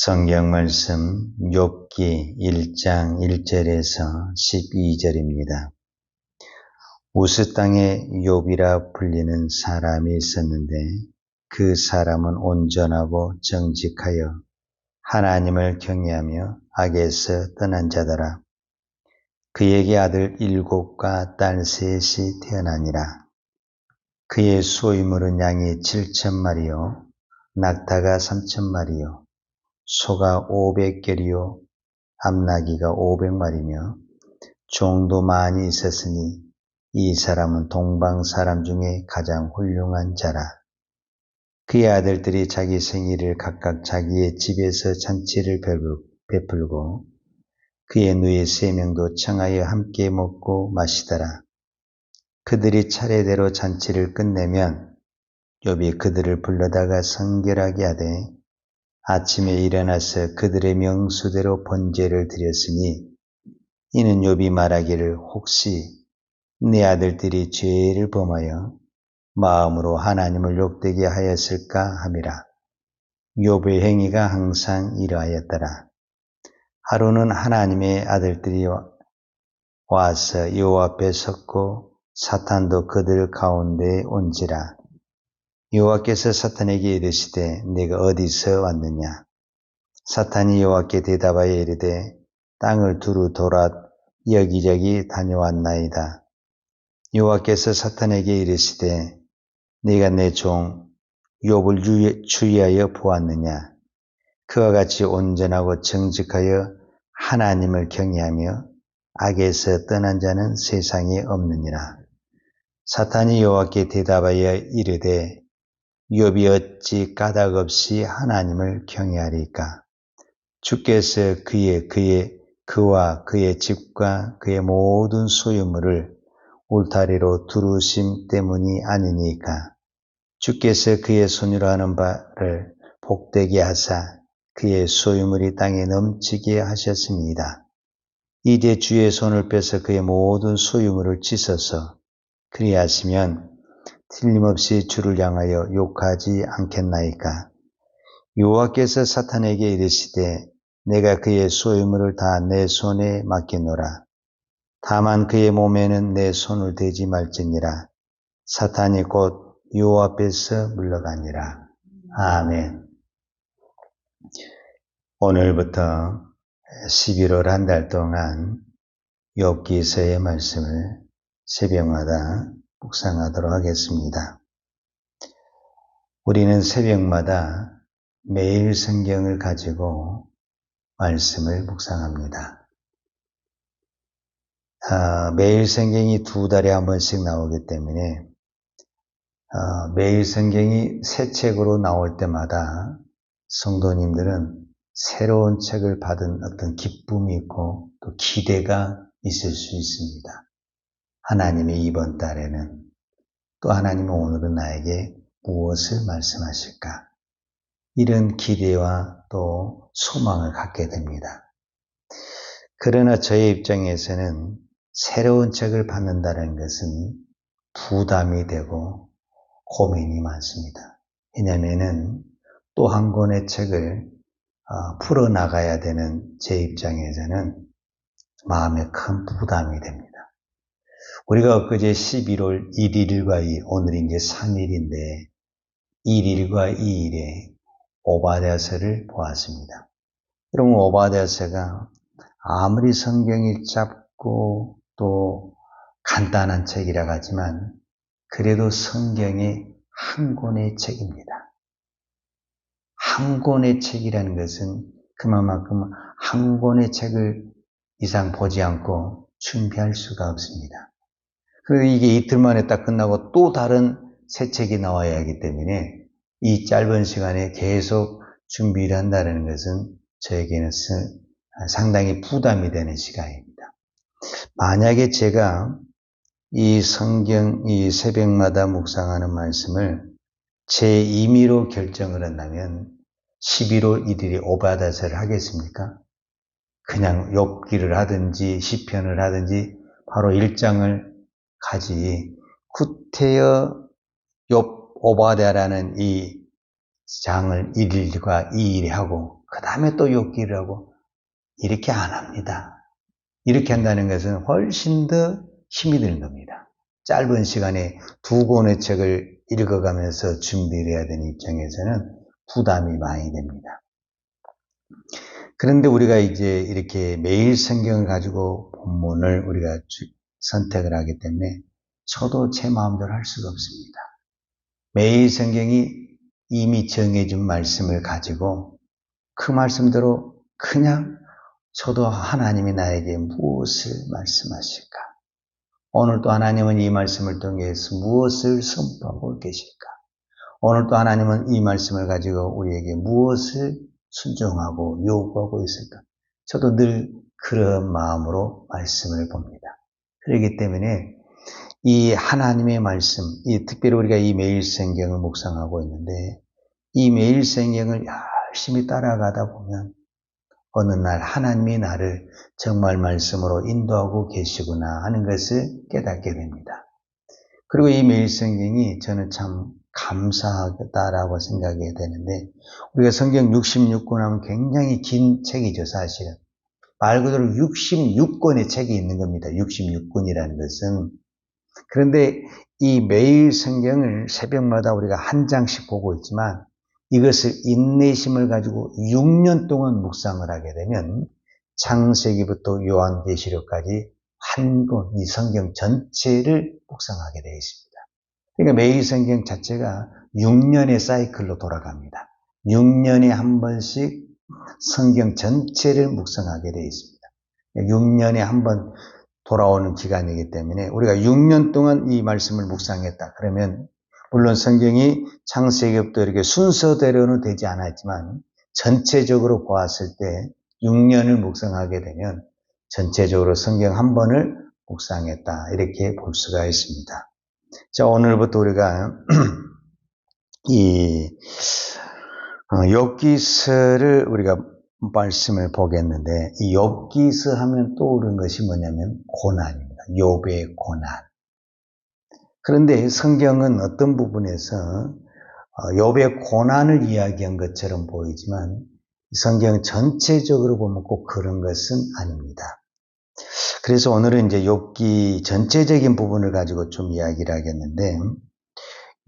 성경 말씀 욥기 1장 1절에서 12절입니다. 우스 땅에 욥이라 불리는 사람이 있었는데 그 사람은 온전하고 정직하여 하나님을 경외하며 악에서 떠난 자더라. 그에게 아들 일곱과 딸 셋이 태어나니라. 그의 소유물은 양이 칠천 마리요, 낙타가 삼천 마리요, 소가 오백결이요, 암나기가 오백마리며 종도 많이 있었으니 이 사람은 동방 사람 중에 가장 훌륭한 자라. 그의 아들들이 자기 생일을 각각 자기의 집에서 잔치를 베풀고 그의 누이 세 명도 청하여 함께 먹고 마시더라. 그들이 차례대로 잔치를 끝내면 욥이 그들을 불러다가 성결하게 하되 아침에 일어나서 그들의 명수대로 번제를 드렸으니 이는 욥이 말하기를 혹시 내 아들들이 죄를 범하여 마음으로 하나님을 욕되게 하였을까 함이라. 욥의 행위가 항상 이러하였더라. 하루는 하나님의 아들들이 와서 여호 앞에 섰고 사탄도 그들 가운데 온지라. 여호와께서 사탄에게 이르시되 네가 어디서 왔느냐? 사탄이 여호와께 대답하여 이르되 땅을 두루 돌아 여기저기 다녀왔나이다. 여호와께서 사탄에게 이르시되 네가 내 종 욥을 주의하여 보았느냐? 그와 같이 온전하고 정직하여 하나님을 경외하며 악에서 떠난 자는 세상에 없느니라. 사탄이 여호와께 대답하여 이르되 욥이 어찌 까닭 없이 하나님을 경외하리까? 주께서 그의 그의 그와 그의 집과 그의 모든 소유물을 울타리로 두르심 때문이 아니니까. 주께서 그의 손으로 하는 바를 복되게 하사 그의 소유물이 땅에 넘치게 하셨습니다. 이제 주의 손을 빼서 그의 모든 소유물을 찢어서 그리하시면 틀림없이 주를 향하여 욕하지 않겠나이까? 여호와께서 사탄에게 이르시되 내가 그의 소유물을 다 내 손에 맡기노라. 다만 그의 몸에는 내 손을 대지 말지니라. 사탄이 곧 여호와 앞에서 물러가니라. 아멘. 오늘부터 11월 한 달 동안 욥기서의 말씀을 새벽마다 묵상하도록 하겠습니다. 우리는 새벽마다 매일 성경을 가지고 말씀을 묵상합니다. 아, 매일 성경이 두 달에 한 번씩 나오기 때문에 아, 매일 성경이 새 책으로 나올 때마다 성도님들은 새로운 책을 받은 어떤 기쁨이 있고 또 기대가 있을 수 있습니다. 하나님이 이번 달에는 또 하나님은 오늘은 나에게 무엇을 말씀하실까? 이런 기대와 또 소망을 갖게 됩니다. 그러나 저의 입장에서는 새로운 책을 받는다는 것은 부담이 되고 고민이 많습니다. 왜냐하면 또한 권의 책을 어, 풀어나가야 되는 제 입장에서는 마음에 큰 부담이 됩니다. 우리가 엊그제 11월 1일과 2일, 오늘이 이제 3일인데 1일과 2일에 오바댜서를 보았습니다. 여러분 오바댜서가 아무리 성경이 짧고 또 간단한 책이라 하지만 그래도 성경의 한 권의 책입니다. 한 권의 책이라는 것은 그만큼 한 권의 책을 이상 보지 않고 준비할 수가 없습니다. 그리고 이게 이틀 만에 딱 끝나고 또 다른 새 책이 나와야 하기 때문에 이 짧은 시간에 계속 준비를 한다는 것은 저에게는 상당히 부담이 되는 시간입니다. 만약에 제가 이 성경, 이 새벽마다 묵상하는 말씀을 제 임의로 결정을 한다면 11월 1일에 오바다서를 하겠습니까? 그냥 욥기를 하든지 시편을 하든지 바로 1장을 가지 구태여 욥 오바다라는 이 장을 1일과 2일에 하고 그 다음에 또 욥기를 하고 이렇게 안 합니다. 이렇게 한다는 것은 훨씬 더 힘이 드는 겁니다. 짧은 시간에 두 권의 책을 읽어가면서 준비를 해야 되는 입장에서는 부담이 많이 됩니다. 그런데 우리가 이제 이렇게 매일 성경을 가지고 본문을 우리가 선택을 하기 때문에 저도 제 마음대로 할 수가 없습니다. 매일 성경이 이미 정해준 말씀을 가지고 그 말씀대로 그냥 저도 하나님이 나에게 무엇을 말씀하실까? 오늘도 하나님은 이 말씀을 통해서 무엇을 선포하고 계실까? 오늘도 하나님은 이 말씀을 가지고 우리에게 무엇을 순종하고 요구하고 있을까? 저도 늘 그런 마음으로 말씀을 봅니다. 그렇기 때문에 이 하나님의 말씀, 이 특별히 우리가 이 매일 성경을 묵상하고 있는데 이 매일 성경을 열심히 따라가다 보면 어느 날 하나님이 나를 정말 말씀으로 인도하고 계시구나 하는 것을 깨닫게 됩니다. 그리고 이 매일 성경이 저는 참 감사하다라고 생각이 되는데 우리가 성경 66권 하면 굉장히 긴 책이죠 사실은 말 그대로 66권의 책이 있는 겁니다 66권이라는 것은 그런데 이 매일 성경을 새벽마다 우리가 한 장씩 보고 있지만 이것을 인내심을 가지고 6년 동안 묵상을 하게 되면 창세기부터 요한계시록까지 한 권, 이 성경 전체를 묵상하게 되어 있습니다. 그러니까 매일 성경 자체가 6년의 사이클로 돌아갑니다. 6년에 한 번씩 성경 전체를 묵상하게 되어 있습니다. 6년에 한 번 돌아오는 기간이기 때문에 우리가 6년 동안 이 말씀을 묵상했다. 그러면 물론 성경이 창세기부터 이렇게 순서대로는 되지 않았지만 전체적으로 보았을 때 6년을 묵상하게 되면 전체적으로 성경 한 번을 묵상했다. 이렇게 볼 수가 있습니다. 자, 오늘부터 우리가 이 어, 우리가 말씀을 보겠는데 이 욥기서 하면 떠오르는 것이 뭐냐면 고난입니다. 욥의 고난. 그런데 성경은 어떤 부분에서 어, 욥의 고난을 이야기한 것처럼 보이지만 성경 전체적으로 보면 꼭 그런 것은 아닙니다. 그래서 오늘은 이제 욥기 전체적인 부분을 가지고 좀 이야기를 하겠는데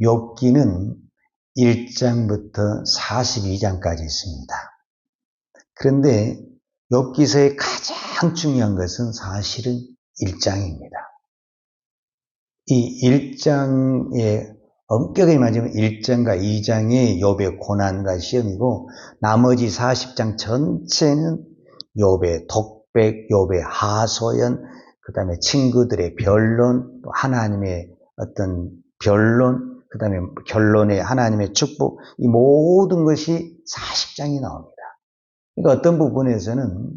욥기는 1장부터 42장까지 있습니다. 그런데 욥기서의 가장 중요한 것은 사실은 1장입니다. 이 1장의 엄격히 말하면 1장과 2장이 욥의 고난과 시험이고 나머지 40장 전체는 욥의 독 독백, 욥의 하소연, 그 다음에 친구들의 변론, 또 하나님의 어떤 변론, 그 다음에 결론의 하나님의 축복, 이 모든 것이 40장이 나옵니다. 그러니까 어떤 부분에서는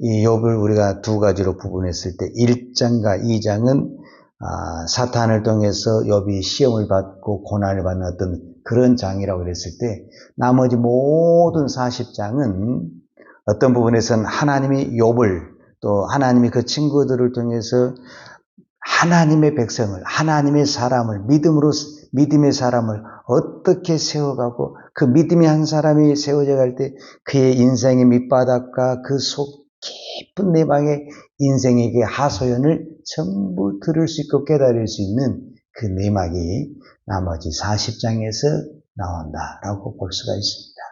이 욥을 우리가 두 가지로 부분했을 때 1장과 2장은 아, 사탄을 통해서 욥이 시험을 받고 고난을 받는 어떤 그런 장이라고 그랬을 때 나머지 모든 40장은 어떤 부분에서는 하나님이 욥을 또 하나님이 그 친구들을 통해서 하나님의 백성을 하나님의 사람을 믿음으로 믿음의 사람을 어떻게 세워가고 그 믿음의 한 사람이 세워져 갈 때 그의 인생의 밑바닥과 그 속 깊은 내방의 인생에게 하소연을 전부 들을 수 있고 깨달을 수 있는 그 내막이 나머지 40장에서 나온다라고 볼 수가 있습니다.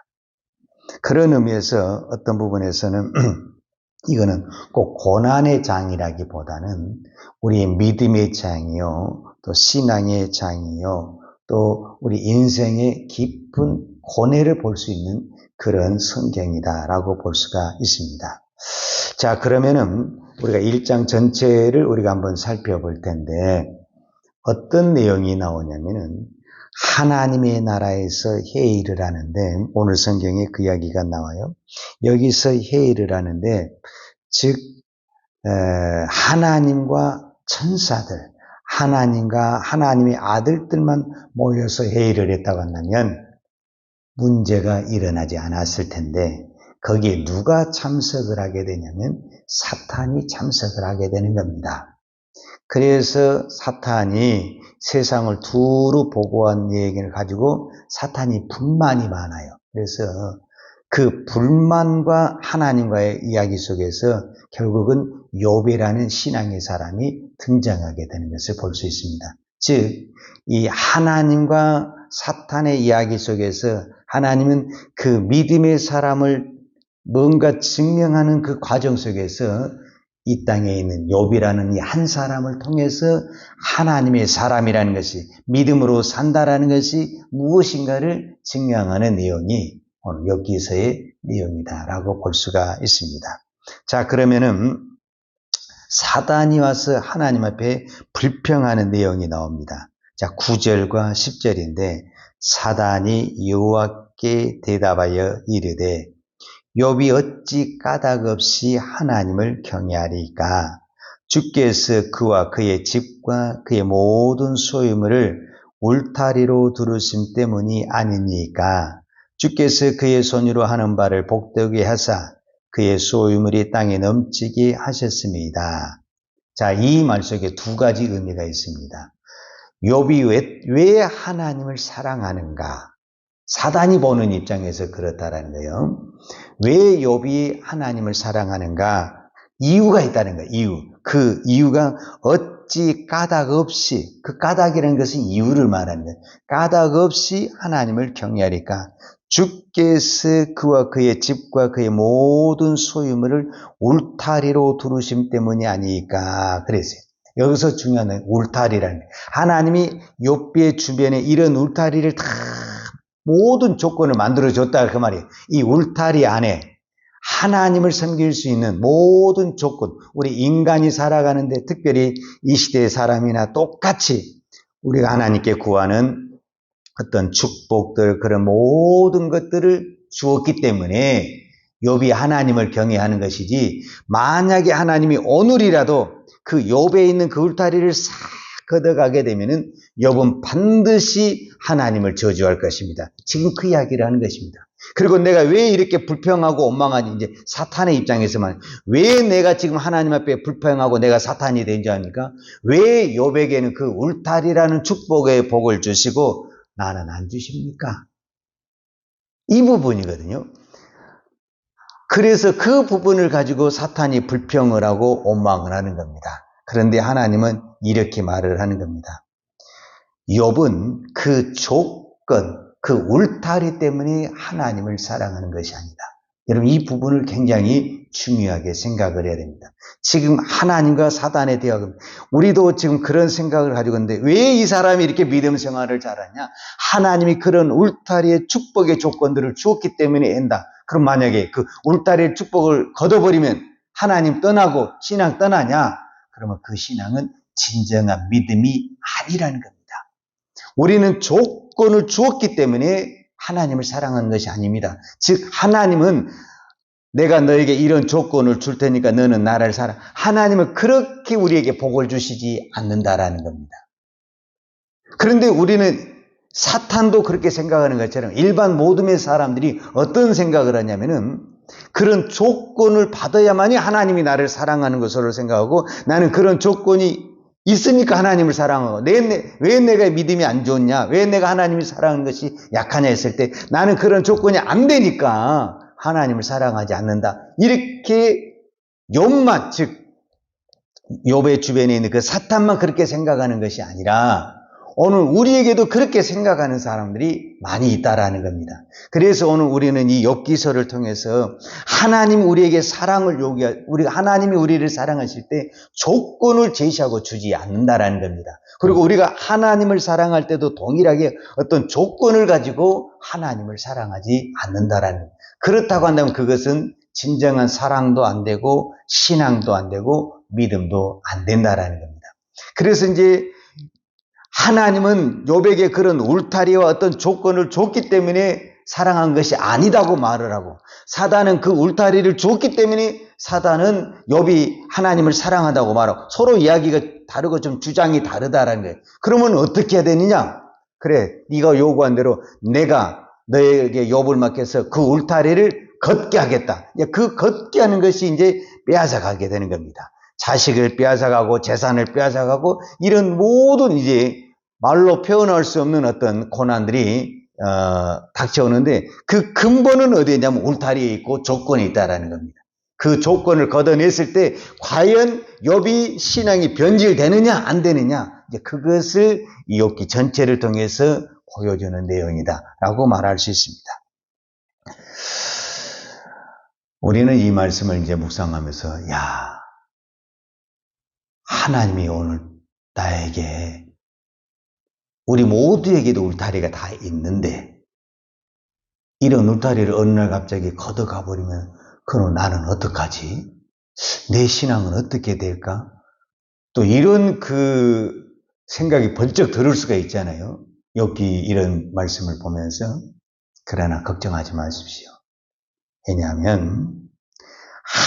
그런 의미에서 어떤 부분에서는 이거는 꼭 고난의 장이라기보다는 우리의 믿음의 장이요, 또 신앙의 장이요, 또 우리 인생의 깊은 고뇌를 볼 수 있는 그런 성경이다라고 볼 수가 있습니다. 자, 그러면은 우리가 1장 전체를 우리가 한번 살펴볼 텐데 어떤 내용이 나오냐면은 하나님의 나라에서 회의를 하는데 오늘 성경에 그 이야기가 나와요. 여기서 회의를 하는데 즉 하나님과 천사들, 하나님과 하나님의 아들들만 모여서 회의를 했다고 한다면 문제가 일어나지 않았을 텐데 거기에 누가 참석을 하게 되냐면 사탄이 참석을 하게 되는 겁니다. 그래서 사탄이 세상을 두루 보고한 얘기를 가지고 사탄이 분만이 많아요. 그래서 그 불만과 하나님과의 이야기 속에서 결국은 욥이라는 신앙의 사람이 등장하게 되는 것을 볼 수 있습니다. 즉, 이 하나님과 사탄의 이야기 속에서 하나님은 그 믿음의 사람을 뭔가 증명하는 그 과정 속에서 이 땅에 있는 욥이라는 이 한 사람을 통해서 하나님의 사람이라는 것이 믿음으로 산다라는 것이 무엇인가를 증명하는 내용이 오늘 욥기서의 내용이다라고 볼 수가 있습니다. 자 그러면은 사단이 와서 하나님 앞에 불평하는 내용이 나옵니다. 자 9절과 10절인데 사단이 여호와께 대답하여 이르되 욥이 어찌 까닭 없이 하나님을 경외하리까? 주께서 그와 그의 집과 그의 모든 소유물을 울타리로 두르심 때문이 아니니까? 주께서 그의 손으로 하는 바를 복되게 하사 그의 소유물이 땅에 넘치게 하셨습니다. 자, 이 말 속에 두 가지 의미가 있습니다. 욥이 왜, 왜 하나님을 사랑하는가? 사단이 보는 입장에서 그렇다라는 거예요. 왜 욥이 하나님을 사랑하는가? 이유가 있다는 거예요. 이유. 그 이유가 어찌 까닭 없이 그 까닭이라는 것은 이유를 말하는 거예요. 까닭 없이 하나님을 경외하리까 주께서 그와 그의 집과 그의 모든 소유물을 울타리로 두르심 때문이 아니까 그랬어요. 여기서 중요한 건 울타리라는. 하나님이 욥비의 주변에 이런 울타리를 다 모든 조건을 만들어 줬다 그 말이에요. 이 울타리 안에 하나님을 섬길 수 있는 모든 조건, 우리 인간이 살아가는데 특별히 이 시대의 사람이나 똑같이 우리가 하나님께 구하는 어떤 축복들 그런 모든 것들을 주었기 때문에 욥이 하나님을 경외하는 것이지 만약에 하나님이 오늘이라도 그 욥에 있는 그 울타리를 싹 걷어가게 되면은 욥은 반드시 하나님을 저주할 것입니다. 지금 그 이야기를 하는 것입니다. 그리고 내가 왜 이렇게 불평하고 원망하지 이제 사탄의 입장에서만 왜 내가 지금 하나님 앞에 불평하고 내가 사탄이 된지 합니까? 왜 욥에게는 그 울타리라는 축복의 복을 주시고 나는 안 주십니까? 이 부분이거든요. 그래서 그 부분을 가지고 사탄이 불평을 하고 원망을 하는 겁니다. 그런데 하나님은 이렇게 말을 하는 겁니다. 욥은 그 조건, 그 울타리 때문에 하나님을 사랑하는 것이 아니다. 여러분 이 부분을 굉장히 중요하게 생각을 해야 됩니다. 지금 하나님과 사단의 대화금 우리도 지금 그런 생각을 가지고 있는데 왜 이 사람이 이렇게 믿음 생활을 잘하냐? 하나님이 그런 울타리의 축복의 조건들을 주었기 때문에 한다. 그럼 만약에 그 울타리의 축복을 걷어버리면 하나님 떠나고 신앙 떠나냐? 그러면 그 신앙은 진정한 믿음이 아니라는 겁니다. 우리는 조건을 주었기 때문에 하나님을 사랑하는 것이 아닙니다. 즉, 하나님은 내가 너에게 이런 조건을 줄 테니까 너는 나를 사랑. 하나님은 그렇게 우리에게 복을 주시지 않는다라는 겁니다. 그런데 우리는 사탄도 그렇게 생각하는 것처럼 일반 모둠의 사람들이 어떤 생각을 하냐면은 그런 조건을 받아야만이 하나님이 나를 사랑하는 것으로 생각하고 나는 그런 조건이 있으니까 하나님을 사랑하고 내, 내, 왜 내가 믿음이 안 좋냐 왜 내가 하나님을 사랑하는 것이 약하냐 했을 때 나는 그런 조건이 안 되니까 하나님을 사랑하지 않는다 이렇게 욥만 즉 욥의 주변에 있는 그 사탄만 그렇게 생각하는 것이 아니라 오늘 우리에게도 그렇게 생각하는 사람들이 많이 있다라는 겁니다. 그래서 오늘 우리는 이 엽기서를 통해서 하나님 우리에게 사랑을 요구하, 우리가 하나님이 우리를 사랑하실 때 조건을 제시하고 주지 않는다라는 겁니다. 그리고 우리가 하나님을 사랑할 때도 동일하게 어떤 조건을 가지고 하나님을 사랑하지 않는다라는 그렇다고 한다면 그것은 진정한 사랑도 안 되고 신앙도 안 되고 믿음도 안 된다라는 겁니다. 그래서 이제 하나님은 요백에 그런 울타리와 어떤 조건을 줬기 때문에 사랑한 것이 아니다고 말을 하고 사단은 그 울타리를 줬기 때문에 사단은 욥이 하나님을 사랑한다고 말하고 서로 이야기가 다르고 좀 주장이 다르다라는 거예요. 그러면 어떻게 해야 되느냐? 그래, 네가 요구한 대로 내가 너에게 욥을 맡겨서 그 울타리를 걷게 하겠다. 그 걷게 하는 것이 이제 빼앗아 가게 되는 겁니다. 자식을 빼앗아 가고 재산을 빼앗아 가고 이런 모든 이제 말로 표현할 수 없는 어떤 고난들이 어, 닥쳐오는데 그 근본은 어디에 있냐면 울타리에 있고 조건이 있다라는 겁니다. 그 조건을 걷어냈을 때 과연 욥이 신앙이 변질되느냐 안 되느냐 이제 그것을 이 욥기 전체를 통해서 보여주는 내용이다라고 말할 수 있습니다. 우리는 이 말씀을 이제 묵상하면서 야 하나님이 오늘 나에게 우리 모두에게도 울타리가 다 있는데 이런 울타리를 어느 날 갑자기 걷어가 버리면 그럼 나는 어떡하지? 내 신앙은 어떻게 될까? 또 이런 그 생각이 번쩍 들을 수가 있잖아요. 여기 이런 말씀을 보면서 그러나 걱정하지 마십시오. 왜냐하면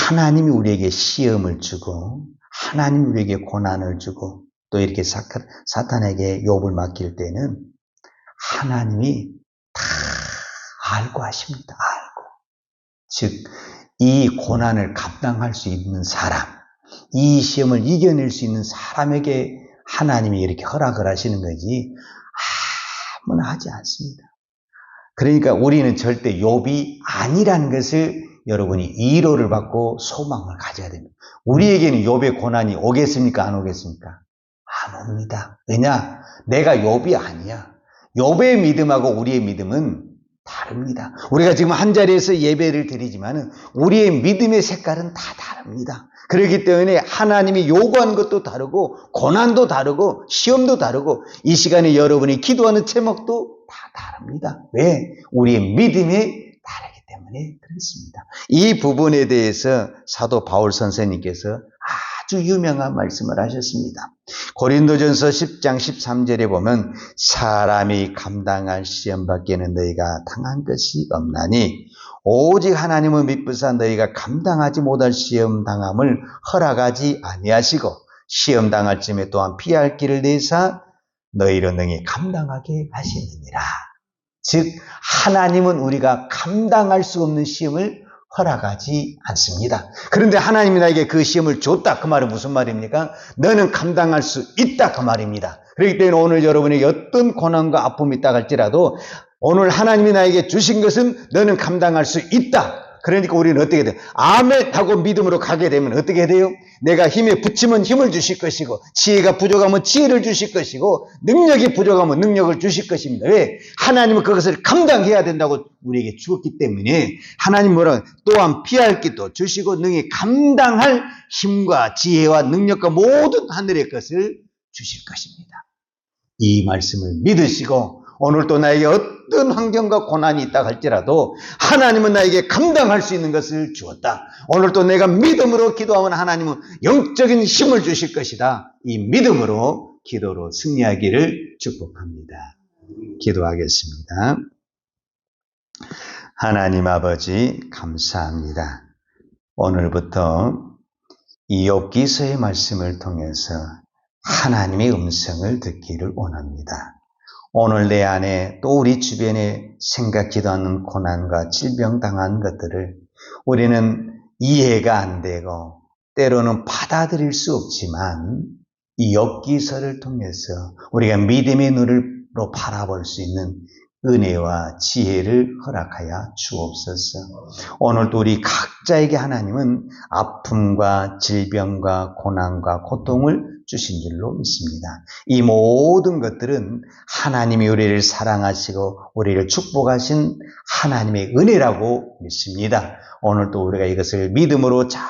하나님이 우리에게 시험을 주고 하나님이 우리에게 고난을 주고 또 이렇게 사탄에게 욕을 맡길 때는 하나님이 다 알고 하십니다. 알고. 즉, 이 고난을 감당할 수 있는 사람, 이 시험을 이겨낼 수 있는 사람에게 하나님이 이렇게 허락을 하시는 거지 아무나 하지 않습니다. 그러니까 우리는 절대 욥이 아니라는 것을 여러분이 이로를 받고 소망을 가져야 됩니다. 우리에게는 욥의 고난이 오겠습니까? 안 오겠습니까? 안 옵니다. 왜냐? 내가 욥이 아니야. 욥의 믿음하고 우리의 믿음은 다릅니다. 우리가 지금 한 자리에서 예배를 드리지만 우리의 믿음의 색깔은 다 다릅니다. 그렇기 때문에 하나님이 요구하는 것도 다르고 고난도 다르고 시험도 다르고 이 시간에 여러분이 기도하는 제목도 다 다릅니다. 왜? 우리의 믿음이 다르기 때문에 그렇습니다. 이 부분에 대해서 사도 바울 선생님께서 아주 유명한 말씀을 하셨습니다. 고린도전서 10장 13절에 보면 사람이 감당할 시험 밖에는 너희가 당한 것이 없나니 오직 하나님을 믿부사 너희가 감당하지 못할 시험 당함을 허락하지 아니하시고 시험 당할 쯤에 또한 피할 길을 내사 너희로 능히 감당하게 하시느니라. 즉 하나님은 우리가 감당할 수 없는 시험을 허락하지 않습니다. 그런데 하나님이 나에게 그 시험을 줬다. 그 말은 무슨 말입니까? 너는 감당할 수 있다. 그 말입니다. 그렇기 때문에 오늘 여러분에게 어떤 고난과 아픔이 있다 할지라도 오늘 하나님이 나에게 주신 것은 너는 감당할 수 있다. 그러니까 우리는 어떻게 돼요? 아멘 하고 믿음으로 가게 되면 어떻게 돼요? 내가 힘에 붙이면 힘을 주실 것이고 지혜가 부족하면 지혜를 주실 것이고 능력이 부족하면 능력을 주실 것입니다. 왜? 하나님은 그것을 감당해야 된다고 우리에게 주었기 때문에 하나님 뭐라 또한 피할 길도 주시고 능히 감당할 힘과 지혜와 능력과 모든 하늘의 것을 주실 것입니다. 이 말씀을 믿으시고 오늘 또 나에게 어떤 환경과 고난이 있다 할지라도 하나님은 나에게 감당할 수 있는 것을 주었다. 오늘 또 내가 믿음으로 기도하면 하나님은 영적인 힘을 주실 것이다. 이 믿음으로 기도로 승리하기를 축복합니다. 기도하겠습니다. 하나님 아버지 감사합니다. 오늘부터 이 욥기서의 말씀을 통해서 하나님의 음성을 듣기를 원합니다. 오늘 내 안에 또 우리 주변에 생각지도 않는 고난과 질병 당한 것들을 우리는 이해가 안 되고 때로는 받아들일 수 없지만 이 엽기서를 통해서 우리가 믿음의 눈으로 바라볼 수 있는 은혜와 지혜를 허락하여 주옵소서. 오늘도 우리 각자에게 하나님은 아픔과 질병과 고난과 고통을 주신 줄로 믿습니다. 이 모든 것들은 하나님이 우리를 사랑하시고 우리를 축복하신 하나님의 은혜라고 믿습니다. 오늘도 우리가 이것을 믿음으로 잘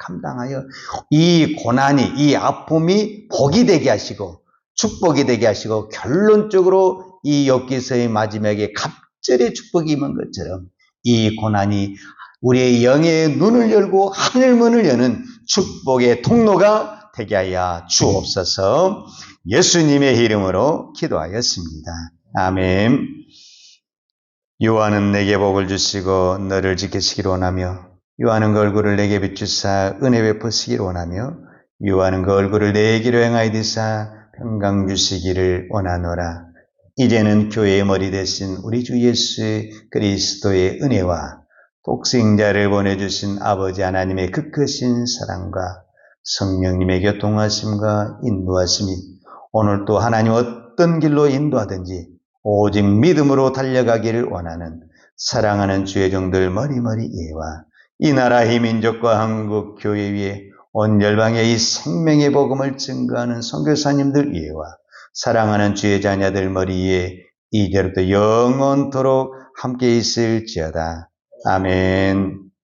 감당하여 이 고난이, 이 아픔이 복이 되게 하시고 축복이 되게 하시고 결론적으로 이 엽기서의 마지막에 갑절의 축복이 임한 것처럼 이 고난이 우리의 영의 눈을 열고 하늘문을 여는 축복의 통로가 되게 하여 주옵소서 예수님의 이름으로 기도하였습니다. 아멘. 요한은 내게 복을 주시고 너를 지키시기를 원하며 요한은 그 얼굴을 내게 비추사 은혜 베푸시기를 원하며 요한은 그 얼굴을 내게로 행하이디사 평강 주시기를 원하노라. 이제는 교회의 머리 대신 우리 주 예수의 그리스도의 은혜와 독생자를 보내주신 아버지 하나님의 그 크신 사랑과 성령님의 교통하심과 인도하심이 오늘 또 하나님 어떤 길로 인도하든지 오직 믿음으로 달려가기를 원하는 사랑하는 주의 종들 머리머리 예와 이 나라의 민족과 한국 교회 위에 온 열방의 이 생명의 복음을 증거하는 선교사님들 예와 사랑하는 주의 자녀들 머리에 이제부터 영원토록 함께 있을지어다. 아멘.